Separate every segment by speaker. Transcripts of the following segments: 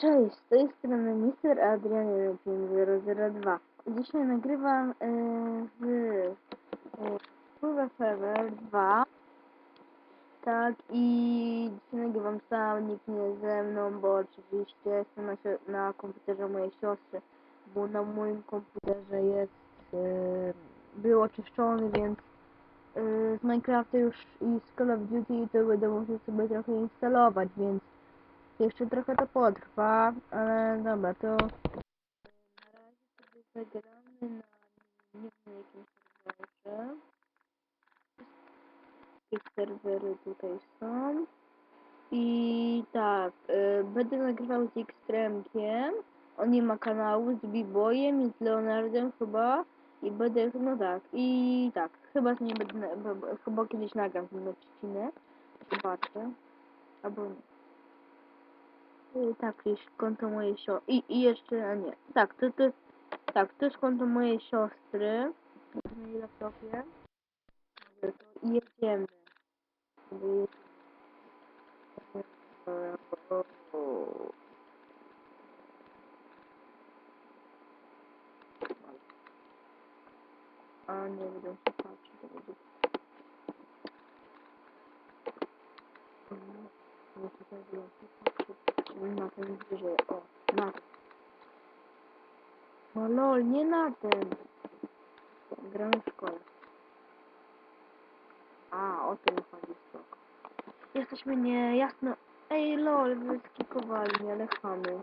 Speaker 1: Cześć, z tej strony Mr. Adrian 15002. Dzisiaj nagrywam z Pływa Server 2. Tak, i dzisiaj nagrywam sam, nikt nie ze mną, bo oczywiście jestem na, na komputerze mojej siostry, bo na moim komputerze jest, e, był oczyszczony, więc e, z Minecrafta już i z Call of Duty to będę musiał sobie trochę instalować, więc jeszcze trochę to potrwa, ale dobra, to na razie sobie zagramy na nie wiem jakim serwerze. Wszystkie serwery tutaj są. I tak, y, będę nagrywał z Xtremkiem. On nie ma kanału, z B-Boyem i z Leonardem chyba. I będę, no tak, i tak, chyba z nim będę, chyba kiedyś nagram ten odcinek. Zobaczę. Albo nie. Tak, jest konto mojej siostry. I, I jeszcze, a nie. Tak, to, to, tak, to jest konto mojej siostry. Na jej laptopie. I jedziemy. A nie będę się patrzeć, Nie tutaj patrzeć. Na ten wyżej, o, na ten. No lol, nie na ten. Gramy w szkole. A, o tym chodzi spoko. Jesteśmy niejasno... Ej lol, wyskikowali ale chamy.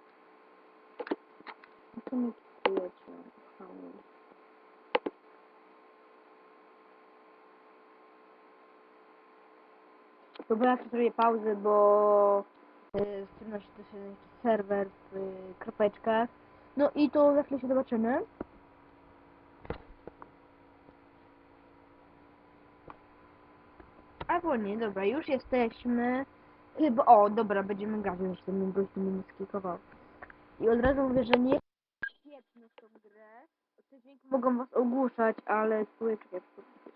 Speaker 1: Co mi kikujecie? Chamy. Dobra, ja zrobię pauzę, bo y, zaczyna się też jakiś serwer w y, kropeczkach. No i to za chwilę się zobaczymy. Albo nie, dobra, już jesteśmy. Chyba, o, dobra, będziemy grać, już ten gość mnie nie skikował. I od razu mówię, że nie w tą grę. Te dźwięki mogą was ogłuszać, ale.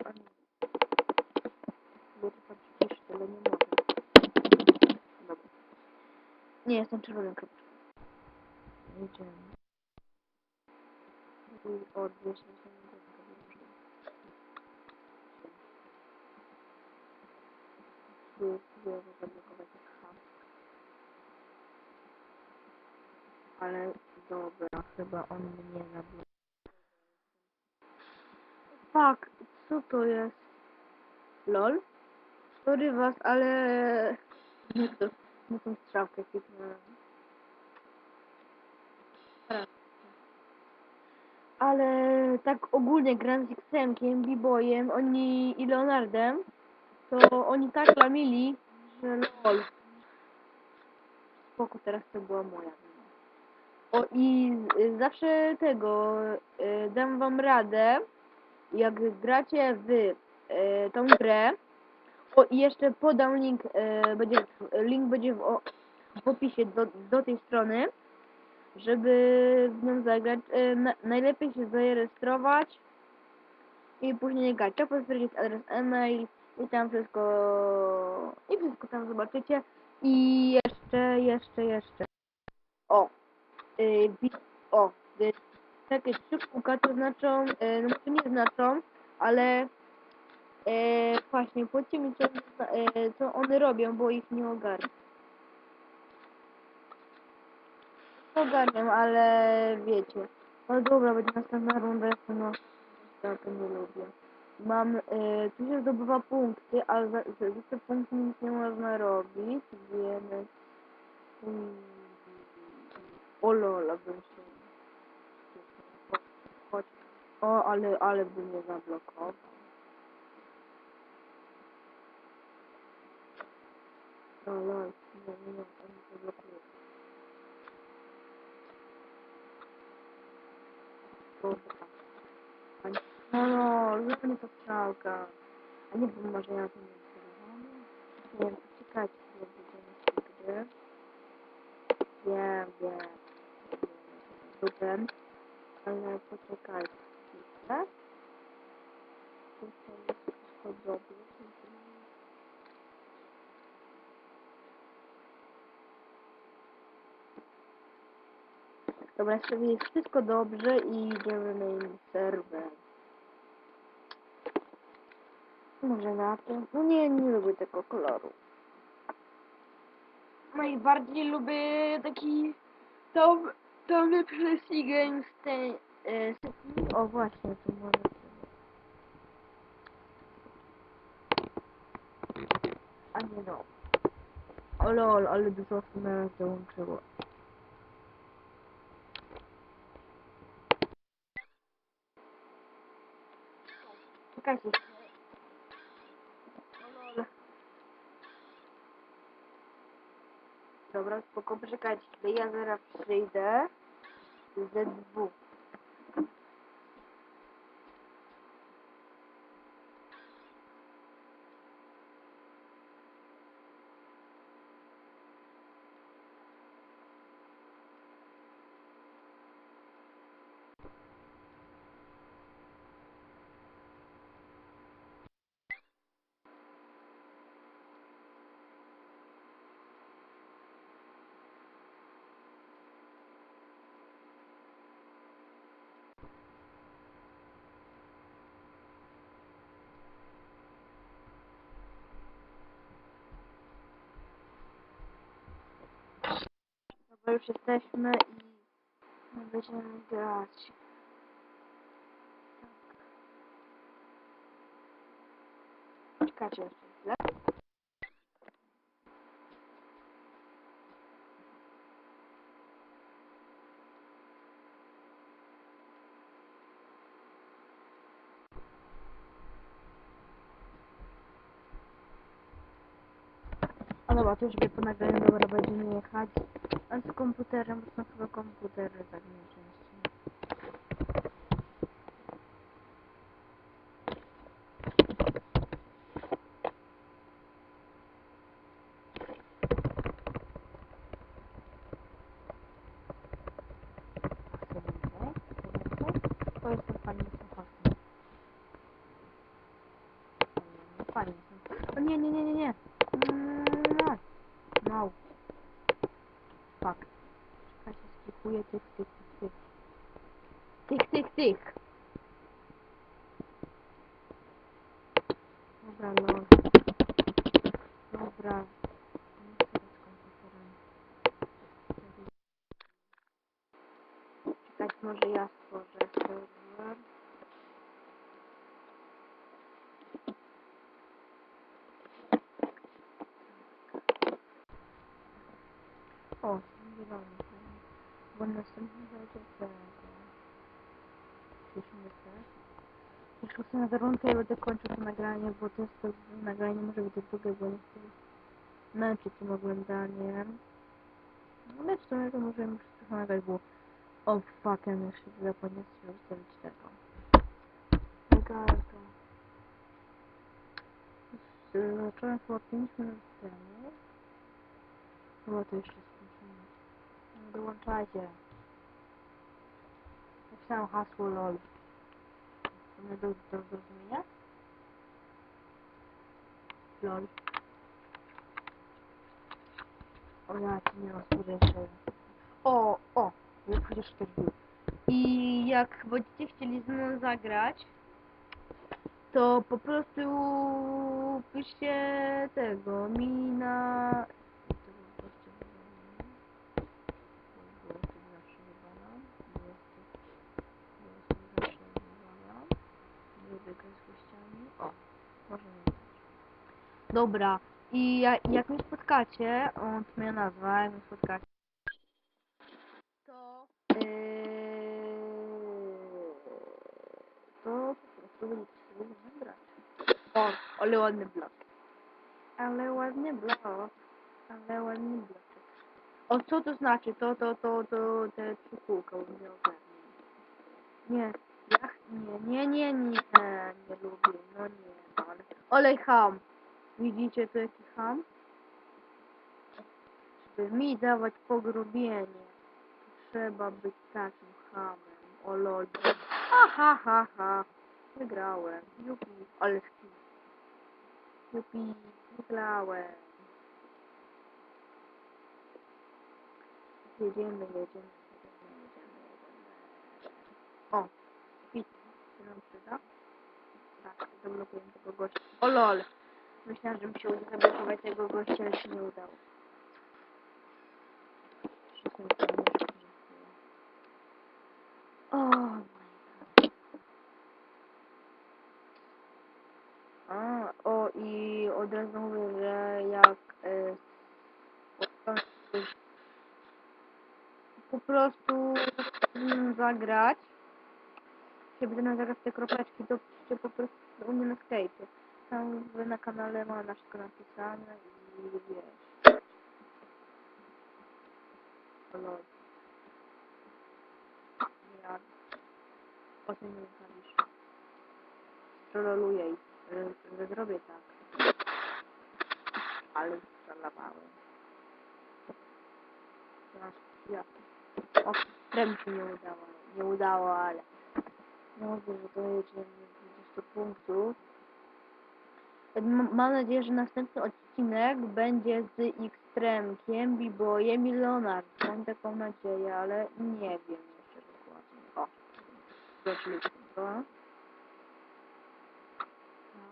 Speaker 1: A nie. Spróbuję to ale nie mogę. Dobra. Nie, jestem czerwonym kropką. Jedziemy. O, 200 Spróbuję zablokować ham. Ale dobra, chyba on mnie zablokował. Fuck, co to jest? LOL? Sorry was, ale... Nie to, nie tą strzałkę kliknąłem. Ale tak ogólnie grając z Xemkiem, B-Boyem, oni i Leonardem, to oni tak lamili, że lol. Spoko, teraz to była moja. O i zawsze tego y, dam wam radę, jak gracie w y, tą grę. O i jeszcze podam link, y, będzie, link będzie w, o, w opisie do, do tej strony, żeby w nią zagrać. Y, na, najlepiej się zarejestrować i później grać. Trzeba potwierdzić adres e-mail i tam wszystko i wszystko tam zobaczycie. I jeszcze, jeszcze, jeszcze. O, wi- o, y, takie trzy kółka to znaczą, y, no to nie znaczą, ale y, właśnie powiedzcie mi co, y, co one robią, bo ich nie ogarniam. Ogarniam, ale wiecie. No dobra, będzie następna runda, jestem no, ja to nie lubię. Mam, y, tu się zdobywa punkty, ale za, za, za te punkty nic nie można robić, więc... Mm, o lola bym się... Chodź. O, ale, ale by mnie zablokował. Nie, nie, nie. Pani- No, to strzałka. A nie wiem, może ja nie sterowany? Nie wiem, czekajcie, chwilę będziemy z gry. Wiem, wiem. Super. Ale poczekajcie chwilę. Tutaj jest wszystko dobrze. Dobra, sobie jest wszystko dobrze i idziemy na inny serwer. Może na to? No nie, nie lubię tego koloru. Najbardziej lubię taki tom, tomy przez Games tej e. O właśnie, tu może A nie no. O lol, ale dużo osób na raz dołączyło. Czekajcie. Dobra, spoko, poczekajcie, ja zaraz przyjdę. Z2. Już jesteśmy i będziemy grać. Tak. Czekajcie jeszcze chwilę. A dobra, to już dobra, będziemy jechać. A z komputerem, bo są chyba komputery tak najczęściej. Fajnie są. O nie, nie, nie, nie, nie. Mm, No. No. Uya tek tek tek tek. Tek tek tek. Bo następny będzie tego. Cieszymy się. Jeszcze chcę na warunkę i będę kończył to nagranie, bo to jest to nagranie może być długie, bo nie chcę męczyć tym oglądaniem. No ale w sumie to możemy już trochę nagrać, bo o fuck, ja jeszcze zapomniałem sobie ustawić tego. Zegarka. Zacząłem chyba 5 minut temu. Chyba to jeszcze skończymy. No, Dołączajcie. Napisałem hasło LOL. To nie do, do zrozumienia? LOL. O ja ci nie rozpowiedzę. O, o! Przecież też był. I jak będziecie chcieli ze mną zagrać, to po prostu piszcie tego mi na... Tego gościa wywalamy. Tego gościa zawsze wywalam. Gościa zawsze wywalam. Nie wygrać z gościami. O, możemy wygrać. Dobra. I jak, mnie spotkacie, o, to moja nazwa, jak mnie spotkacie, to yy, to po prostu będziecie grać. O, ale ładny blok. Ale ładny blok. Ale ładny blok. O, co to znaczy? To, to, to, to, te trzy kółka. Nie, ja, nie, nie, nie, nie, nie lubię, no nie, ale, olej ham. Widzicie tu jaki ham? Żeby mi dawać pogrubienie, trzeba być takim hamem. O lol. Ha, ha, ha, ha. Wygrałem. Jupi. Ale skill. Jupi. Wygrałem. Jedziemy, jedziemy, jedziemy, jedziemy. O, widzę, się nam przyda. Tak, zablokuję tego gościa. O lol! Myślałam, że uda zablokować tego gościa, ale się nie udało. O my god. A, o i od razu mówię, że jak e, po prostu mm, zagrać, się będę nam zagrać te kropeczki, to piszcie po prostu u mnie na Skype. Tam w- na kanale ma na wszystko napisane i wiesz. Lol. Ja o tym nie mówisz. Trololuję że, że zrobię tak. Ale strzelawałem. Ja. O, krem się nie udało. Nie udało, ale... Mówię, że to jedziemy 20 punktów. Mam nadzieję, że następny odcinek będzie z X-Tremkiem, B-Boyem i Leonard. Mam taką nadzieję, ale nie wiem jeszcze dokładnie. O, zobaczyliśmy to.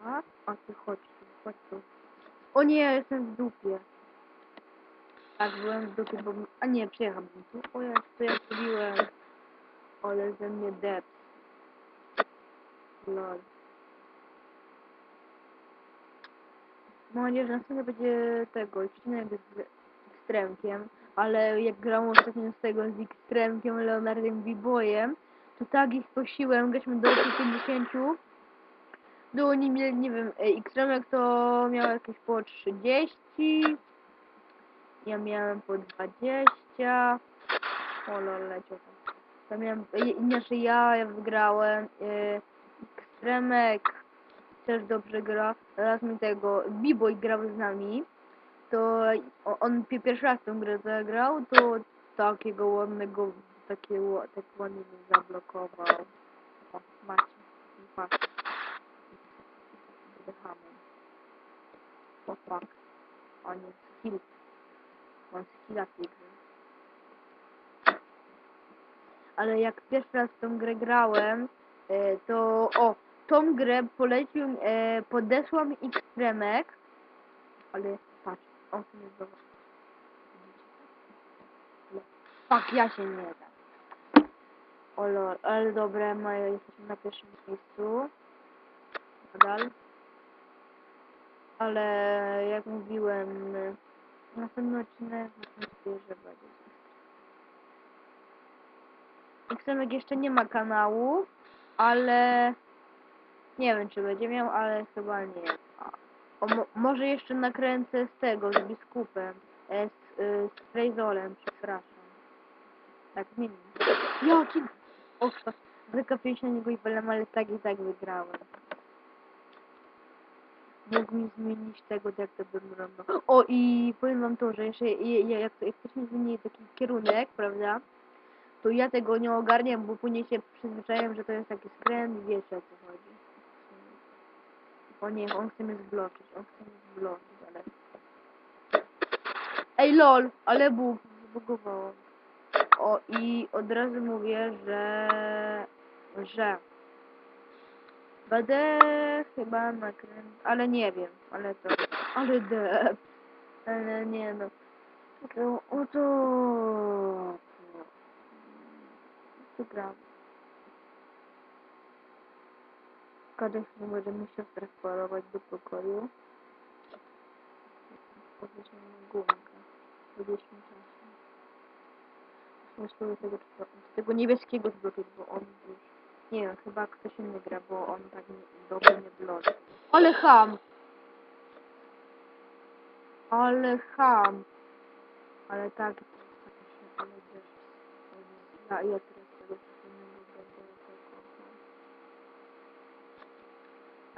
Speaker 1: Tak, a ty chodź tu, chodź tu. O nie, ja jestem w dupie. Tak, byłem w dupie, bo... A nie, przyjechałbym tu. O ja, co ja zrobiłem? Ale ze mnie dep. Lol. Mam nadzieję, że następnie będzie tego, odcinek z Ekstremkiem, ale jak grałem ostatnio z tego z Ekstremkiem, Leonardem B-Boyem, to tak ich prosiłem, graliśmy do 50, do oni mieli, nie wiem, e, Ekstremek to miał jakieś po 30, ja miałem po 20, o lol, leciał tam. Ja miałem, inaczej ja, ja wygrałem, e, Ekstremek też dobrze gra. Raz mi tego B-Boy grał z nami, to on pi- pierwszy raz tę grę zagrał, to takiego ładnego, takie, ła- tak ładnie mnie zablokował. O, macie, patrz. Wydychamy. O fuck. On jest skill. On skilla tej grze. Ale jak pierwszy raz tą grę grałem, e, to o, tą grę polecił, e, podesłał mi X-Remek, ale patrz, on sobie zobacz. Fuck, ja się nie dam. O lol, ale dobra, Maja, jesteśmy na pierwszym miejscu. Nadal. Ale jak mówiłem, następny odcinek nadzieję, że będzie. Xemek jeszcze nie ma kanału, ale nie wiem czy będzie miał, ale chyba nie. O, mo może jeszcze nakręcę z tego, z biskupem, e, z, y, z Frejzolem, przepraszam. Tak, nie wiem. Jaki... O, wykapiłem się na niego i belem, ale tak i tak wygrałem. Mógł mi zmienić tego, jak to bym robił. O, i powiem wam to, że jeszcze, je- je- jak, jak ktoś mi zmieni taki kierunek, prawda, to ja tego nie ogarniam, bo później się przyzwyczaiłem, że to jest taki skręt, wiecie o co chodzi. O nie, on chce mnie zbloczyć, on chce mnie zbloczyć, ale... Ej lol, ale bóg, zbugowało. O i od razu mówię, że... że... Będę chyba nakręcał, ale nie wiem, ale to... Ale dep. Ale nie no. To, o to... Wygram. Szkoda, że nie możemy siostrę wparować do pokoju. Powiedzmy na gumkę. Tego, czego- tego niebieskiego zbloczyć, bo on już... Nie wiem, chyba ktoś inny gra, bo on tak nie, dobrze nie bloczy. Ale ham! Ale ham! Ale tak, ale też... Ja, ja teraz tego wszystkiego będę tego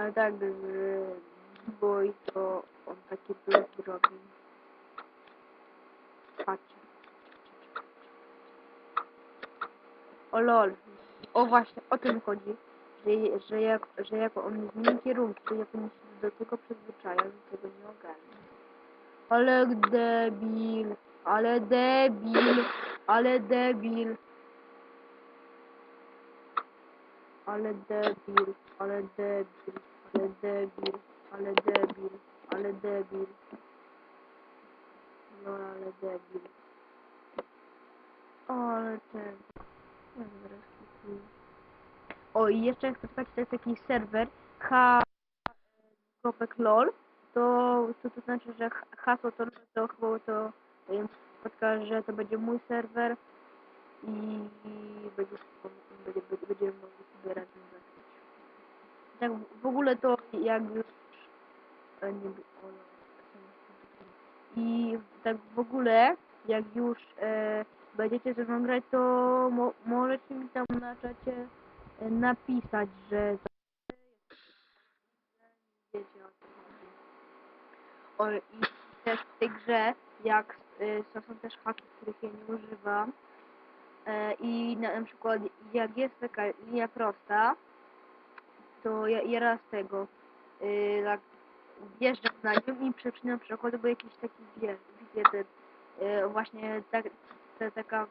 Speaker 1: Ale tak, że boi to on taki blok robi. Patrzcie. O lol. O właśnie, o tym chodzi. Że, że, jak, że jak on zmieni kierunki, to ja powinien się do tego przyzwyczajać, że tego nie ogarnę. Ale debil, ale debil, ale debil. ale debil, ale debil, ale debil, ale debil, ale debil. No ale debil. O, ale ten. Zaraz kliknę. O i jeszcze jak to jest taki serwer h.lol to, to to znaczy, że ha- hasło to, to chyba to spotka, że to będzie mój serwer i, będzie, będzie, będzie, mogli sobie razem. Tak w- ogóle to jak już e, nie bi- o, no, i tak w ogóle jak już e, będziecie ze mną grać, to mo, możecie mi tam na czacie e, napisać, że wiecie o. O, I też w tej grze, jak y, są też haki, których ja nie używam i na, na przykład jak jest taka linia prosta, to ja, ja raz tego y, tak wjeżdżam na nią i przecinam przechodzę, bo jakiś taki wiesz, wiecie, ten, y, właśnie tak, ta, taka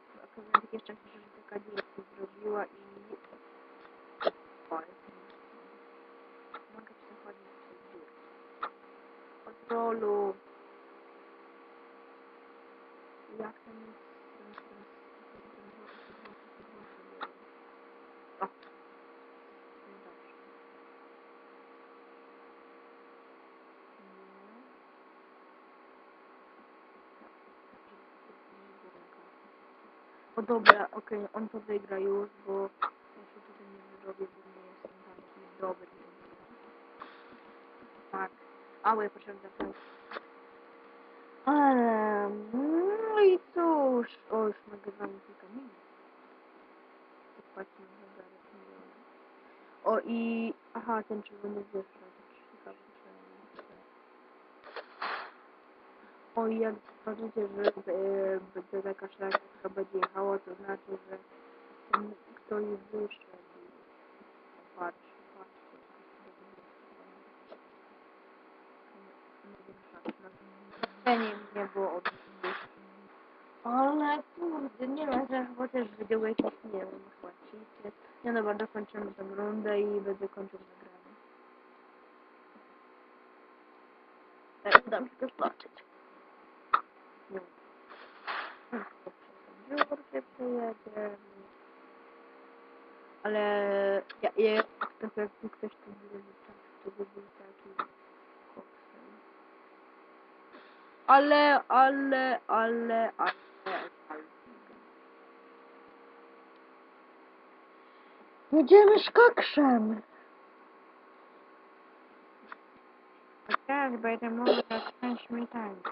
Speaker 1: takie szczęście, że taka dziura się zrobiła i mogę przechodzić przez. Kontrolu. Jak tam jest O dobra, okej, on to wygra już, bo ja się tutaj nie wyrobię, bo nie jestem taki dobry. Tak. Ale potrzebne to. Ale, no i cóż, o już nagrywamy kilka minut. Za zaraz. O i, aha, ten czerwony wyszedł. Ciekawe, czy- O i jak zobaczycie, że e, będzie taka szlaka, która będzie jechała, to znaczy, że ten ktoś wyszedł. Patrz, patrz. Nie nie było od Ale kurde, nie wiem, że chyba też wydział jakiś, nie wiem, cheaty. Nie dobra, dokończymy tę rundę i będę kończył nagranie. Tak, uda mi się to zobaczyć biurkę przejedzie. Ale ja, ja jestem pewny, ktoś tu zrobił tak, to by był taki koksem. Ale, ale, ale, ale, ale. Jedziemy z koksem. Tak, będę mówił na ten śmietankę.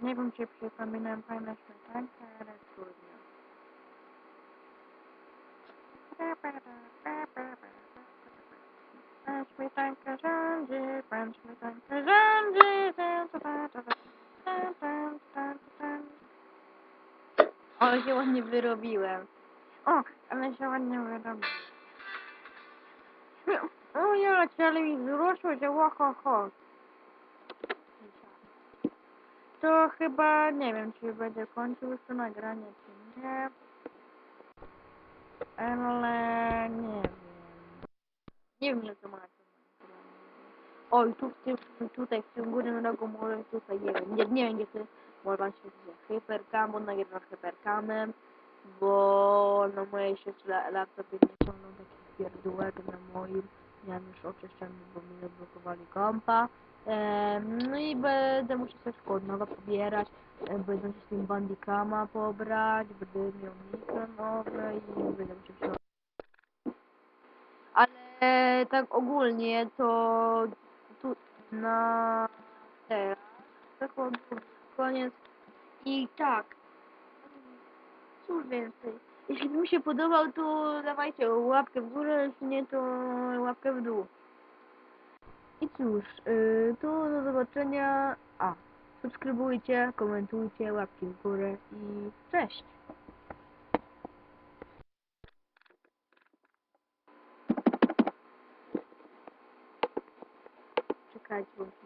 Speaker 1: Nie wiem, czy przypominam pana śmietankę, ale trudno. Pan śmietanka rządzi, pan śmietanka rządzi. O, się ładnie wyrobiłem. O, ale się ładnie wyrobiłem. O ja, ale mi wzrosło, że ho, ho. To chyba, nie wiem, czy będę kończył to nagranie, czy nie. Ale nie wiem. Nie wiem, że to ma to nagranie. Oj, tu w tym, tutaj w tym górnym rogu może tutaj, nie wiem, nie, nie wiem, gdzie to jest. Może pan się gdzie hypercam, bo nagrywam hypercamem, bo na mojej siostrze laptopie nie ciągną takich pierdółek na moim. Miałem już oczyszczony, bo mi zablokowali kompa. No i będę musiał wszystko od nowa pobierać. Będę musiał z tym pobrać, będę miał mikro nowe i będę musiał się... Ale tak ogólnie to tu na teraz był koniec. I tak, cóż więcej. Jeśli mi się podobał, to dawajcie łapkę w górę, jeśli nie, to łapkę w dół. I cóż, yy, to do zobaczenia. A, subskrybujcie, komentujcie, łapki w górę i cześć! Czekajcie, bo